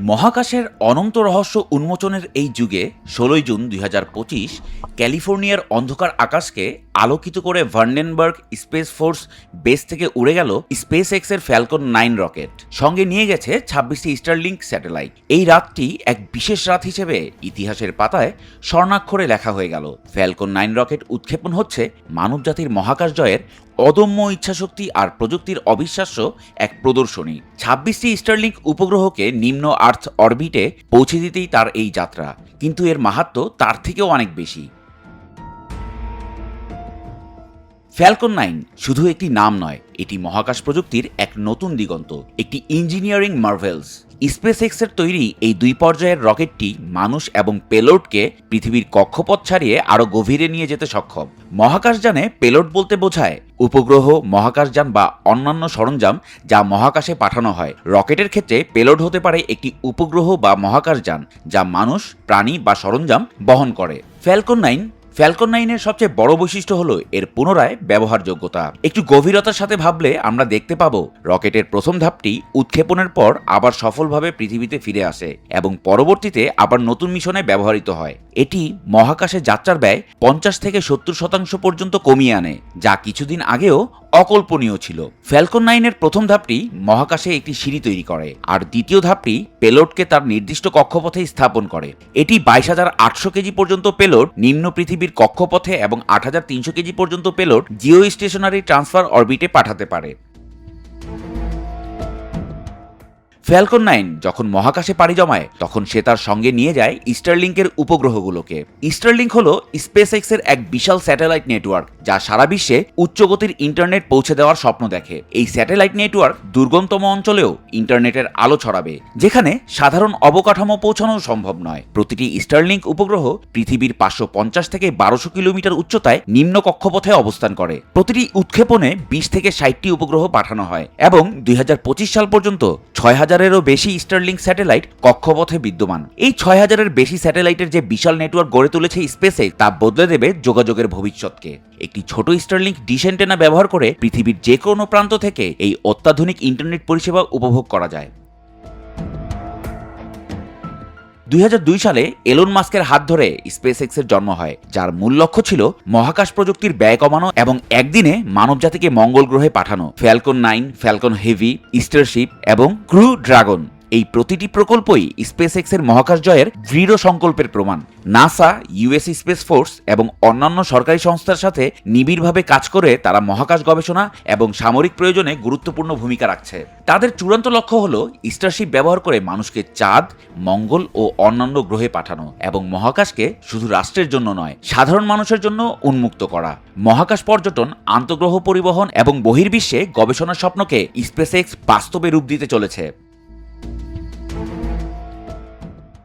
মহাকাশের অনন্ত রহস্য উন্মোচনের এই যুগে ষোলোই জুন দুই হাজার পঁচিশ ক্যালিফোর্নিয়ার অন্ধকার আকাশকে আলোকিত করে ভার্নেনবার্গ স্পেস ফোর্স বেস থেকে উড়ে গেল স্পেস এক্সের ফ্যালকন নাইন রকেট। সঙ্গে নিয়ে গেছে ছাব্বিশটি স্টারলিংক স্যাটেলাইট। এই রাতটি এক বিশেষ রাত হিসেবে ইতিহাসের পাতায় স্বর্ণাক্ষরে লেখা হয়ে গেল। ফ্যালকন নাইন রকেট উৎক্ষেপণ হচ্ছে মানবজাতির মহাকাশ জয়ের অদম্য ইচ্ছাশক্তি আর প্রযুক্তির অবিশ্বাস্য এক প্রদর্শনী। ছাব্বিশটি স্টারলিংক উপগ্রহকে নিম্ন আর্থ অরবিটে পৌঁছে দিতেই তার এই যাত্রা। কিন্তু এর মাহাত্ম তার থেকেও অনেক বেশি। ফ্যালকন নাইন শুধু একটি নাম নয়, এটি মহাকাশ প্রযুক্তির এক নতুন দিগন্ত, একটি ইঞ্জিনিয়ারিং মার্ভেলস স্পেস এক্সের তৈরি এই দুই পর্যায়ের রকেটটি মানুষ এবং পেলোডকে পৃথিবীর কক্ষপথ ছাড়িয়ে আরও গভীরে নিয়ে যেতে সক্ষম। মহাকাশযানে পেলোড বলতে বোঝায় উপগ্রহ, মহাকাশযান বা অন্যান্য সরঞ্জাম যা মহাকাশে পাঠানো হয়। রকেটের ক্ষেত্রে পেলোড হতে পারে একটি উপগ্রহ বা মহাকাশযান যা মানুষ, প্রাণী বা সরঞ্জাম বহন করে। ফ্যালকন নাইন ফ্যালকন নাইনের সবচেয়ে বড় বৈশিষ্ট্য হলো এর পুনরায় ব্যবহারযোগ্যতা। একটু গভীরতার সাথে ভাবলে আমরা দেখতে পাব রকেটের প্রথম ধাপটি উৎক্ষেপণের পর আবার সফলভাবে পৃথিবীতে ফিরে আসে এবং পরবর্তীতে আবার নতুন মিশনে ব্যবহৃত হয়। এটি মহাকাশে যাত্রার ব্যয় পঞ্চাশ থেকে সত্তর শতাংশ পর্যন্ত কমিয়ে আনে, যা কিছুদিন আগেও অকল্পনীয় ছিল। ফ্যালকন নাইনের প্রথম ধাপটি মহাকাশে একটি সিঁড়ি তৈরি করে, আর দ্বিতীয় ধাপটি পেলোডকে তার নির্দিষ্ট কক্ষপথে স্থাপন করে। এটি বাইশ হাজার আটশো কেজি পর্যন্ত পেলোড নিম্ন পৃথিবীর কক্ষপথে এবং আট হাজার তিনশো কেজি পর্যন্ত পেলোড জিও স্টেশনারি ট্রান্সফার অরবিটে পাঠাতে পারে। ফ্যালকন নাইন যখন মহাকাশে পাড়ি জমায়, তখন সে তার সঙ্গে নিয়ে যায় ইস্টারলিংকের উপগ্রহগুলোকে। ইস্টারলিংক হল স্পেস এক্সের এক বিশাল স্যাটেলাইট নেটওয়ার্ক, যা সারা বিশ্বে উচ্চগতির ইন্টারনেট পৌঁছে দেওয়ার স্বপ্ন দেখে। এই স্যাটেলাইট নেটওয়ার্ক দুর্গমতম অঞ্চলেও ইন্টারনেটের আলো ছড়াবে, যেখানে সাধারণ অবকাঠামো পৌঁছানো সম্ভব নয়। প্রতিটি ইস্টারলিংক উপগ্রহ পৃথিবীর পাঁচশো পঞ্চাশ থেকে বারোশো কিলোমিটার উচ্চতায় নিম্ন কক্ষপথে অবস্থান করে। প্রতিটি উৎক্ষেপণে বিশ থেকে ষাটটি উপগ্রহ পাঠানো হয় এবং দুই হাজার পঁচিশ সাল পর্যন্ত ছয় হাজার হাজারেরও বেশি স্টার্লিং স্যাটেলাইট কক্ষপথে বিদ্যমান। এই ছয় হাজারের বেশি স্যাটেলাইটের যে বিশাল নেটওয়ার্ক গড়ে তুলেছে স্পেসে তা বদলে দেবে যোগাযোগের ভবিষ্যৎকে। একটি ছোট স্টারলিংক ডিসেন্টেনা ব্যবহার করে পৃথিবীর যে কোনো প্রান্ত থেকে এই অত্যাধুনিক ইন্টারনেট পরিষেবা উপভোগ করা যায়। দুই হাজার দুই সালে এলন মাস্কের হাত ধরে স্পেস এক্সের জন্ম হয়, যার মূল লক্ষ্য ছিল মহাকাশ প্রযুক্তির ব্যয় কমানো এবং একদিনে মানবজাতিকে মঙ্গল গ্রহে পাঠানো। Falcon nine Falcon heavy starship এবং ক্রু ড্রাগন এই প্রতিটি প্রকল্পই স্পেস এক্সের মহাকাশ জয়ের দৃঢ় সংকল্পের প্রমাণ। নাসা ইউএস স্পেস ফোর্স এবং অন্যান্য সরকারি সংস্থার সাথে নিবিড়ভাবে কাজ করে তারা মহাকাশ গবেষণা এবং সামরিক প্রয়োজনে গুরুত্বপূর্ণ ভূমিকা রাখছে। তাদের চূড়ান্ত লক্ষ্য হল স্টারশিপ ব্যবহার করে মানুষকে চাঁদ, মঙ্গল ও অন্যান্য গ্রহে পাঠানো এবং মহাকাশকে শুধু রাষ্ট্রের জন্য নয়, সাধারণ মানুষের জন্য উন্মুক্ত করা। মহাকাশ পর্যটন, আন্তঃগ্রহ পরিবহন এবং বহির্বিশ্বে গবেষণার স্বপ্নকে স্পেস এক্স বাস্তবে রূপ দিতে চলেছে।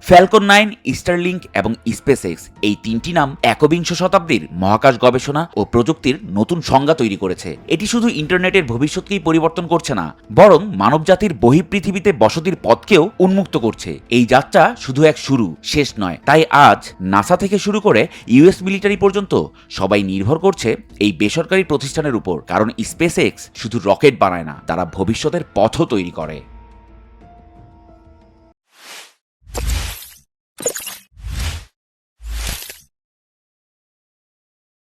ফ্যালকন নাইন স্টারলিংক এবং স্পেসএক্স এই তিনটি নাম একবিংশ শতাব্দীর মহাকাশ গবেষণা ও প্রযুক্তির নতুন সংজ্ঞা তৈরি করেছে। এটি শুধু ইন্টারনেটের ভবিষ্যৎকেই পরিবর্তন করছে না, বরং মানবজাতির বহিঃপৃথিবীতে বসতির পথকেও উন্মুক্ত করছে। এই যাত্রা শুধু এক শুরু, শেষ নয়, তাই আজ নাসা থেকে শুরু করে ইউএস মিলিটারি পর্যন্ত সবাই নির্ভর করছে এই বেসরকারি প্রতিষ্ঠানের উপর, কারণ স্পেসএক্স শুধু রকেট বানায় না, তারা ভবিষ্যতের পথও তৈরি করে।